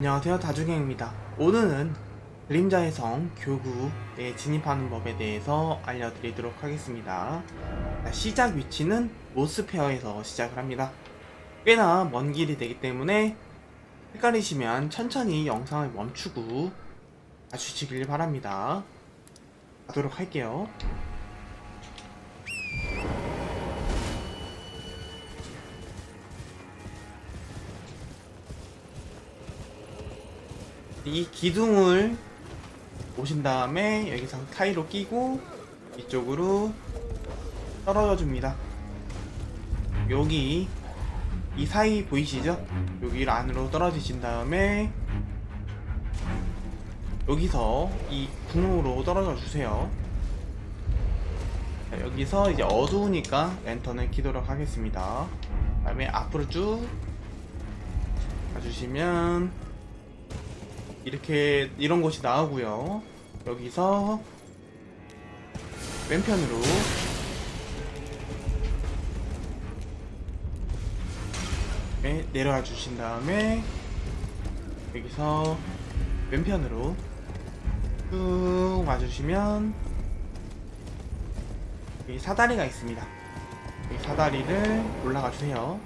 안녕하세요. 다중행입니다. 오늘은 그림자의 성 교구에 진입하는 법에 대해서 알려드리도록 하겠습니다. 자, 시작 위치는 모스페어에서 시작을 합니다. 꽤나 먼 길이 되기 때문에 헷갈리시면 천천히 영상을 멈추고 봐주시길 바랍니다. 가도록 할게요 이 기둥을 오신 다음에 여기서 타이로 끼고 이쪽으로 떨어져 줍니다. 여기 이 사이 보이시죠? 여기 안으로 떨어지신 다음에 여기서 이 구멍으로 떨어져 주세요. 자, 여기서 이제 어두우니까 랜턴을 키도록 하겠습니다. 그 다음에 앞으로 쭉 가주시면 이렇게 이런 곳이 나오고요. 여기서 왼편으로 네, 내려와 주신 다음에 여기서 왼편으로 쭉 와주시면 여기 사다리가 있습니다. 여기 사다리를 올라가 주세요.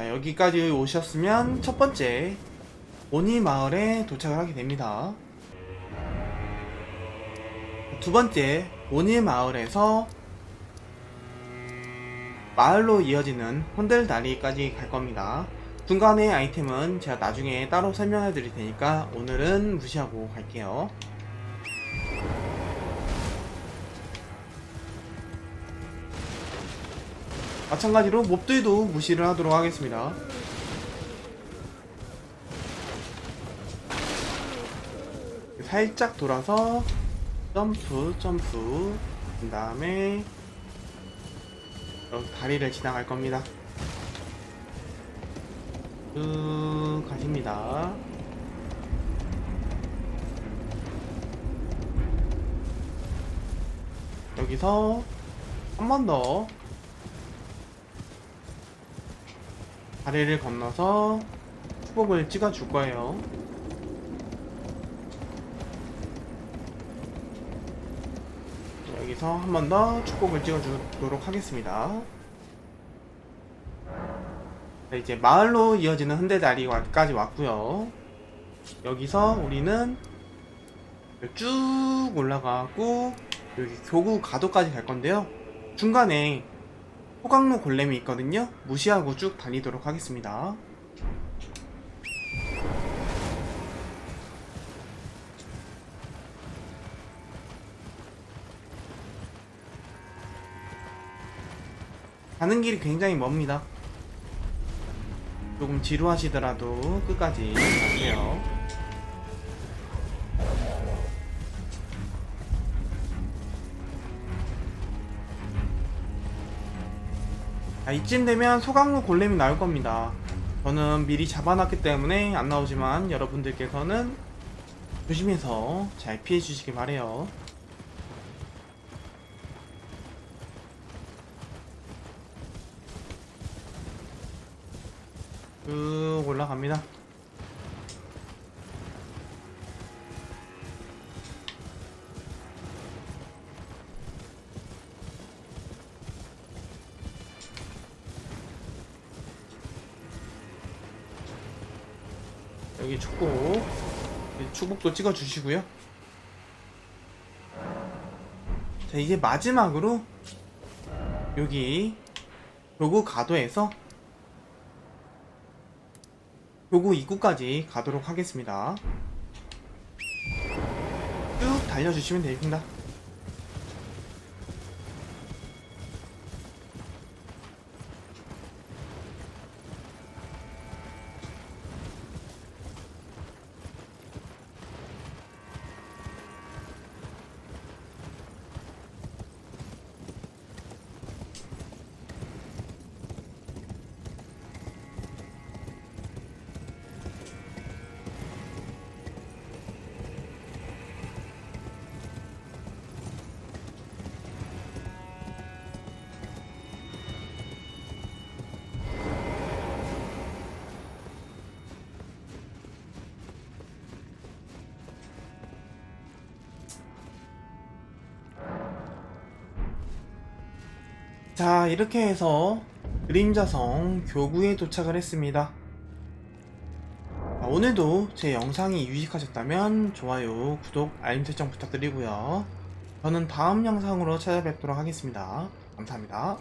자, 여기까지 오셨으면 첫 번째 오니 마을에 도착을 하게 됩니다. 두 번째 오니 마을에서 마을로 이어지는 혼들다리까지 갈 겁니다. 중간의 아이템은 제가 나중에 따로 설명해 드릴 테니까 오늘은 무시하고 갈게요. 마찬가지로 몹들도 무시를 하도록 하겠습니다. 살짝 돌아서 점프 점프 그 다음에 다리를 지나갈 겁니다. 쭉 가십니다. 여기서 한 번 더 다리를 건너서 축복을 찍어 줄 거예요. 여기서 한 번 더 축복을 찍어 주도록 하겠습니다. 자, 이제 마을로 이어지는 흔대다리까지 왔고요. 여기서 우리는 쭉 올라가고 여기 교구 가도까지 갈 건데요. 중간에 호강로 골렘이 있거든요. 무시하고 쭉 다니도록 하겠습니다. 가는 길이 굉장히 멉니다. 조금 지루하시더라도 끝까지 가세요. 자, 이쯤 되면 소강로 골렘이 나올 겁니다. 저는 미리 잡아놨기 때문에 안 나오지만 여러분들께서는 조심해서 잘 피해 주시기 바래요. 쭉 올라갑니다. 여기 축복 이 축복도 찍어 주시고요. 자 이제 마지막으로 여기 요구 가도에서 요구 입구까지 가도록 하겠습니다. 쭉 달려주시면 됩니다. 자, 이렇게 해서 그림자성 교구에 도착을 했습니다. 아, 오늘도 제 영상이 유익하셨다면 좋아요, 구독, 알림 설정 부탁드리고요. 저는 다음 영상으로 찾아뵙도록 하겠습니다. 감사합니다.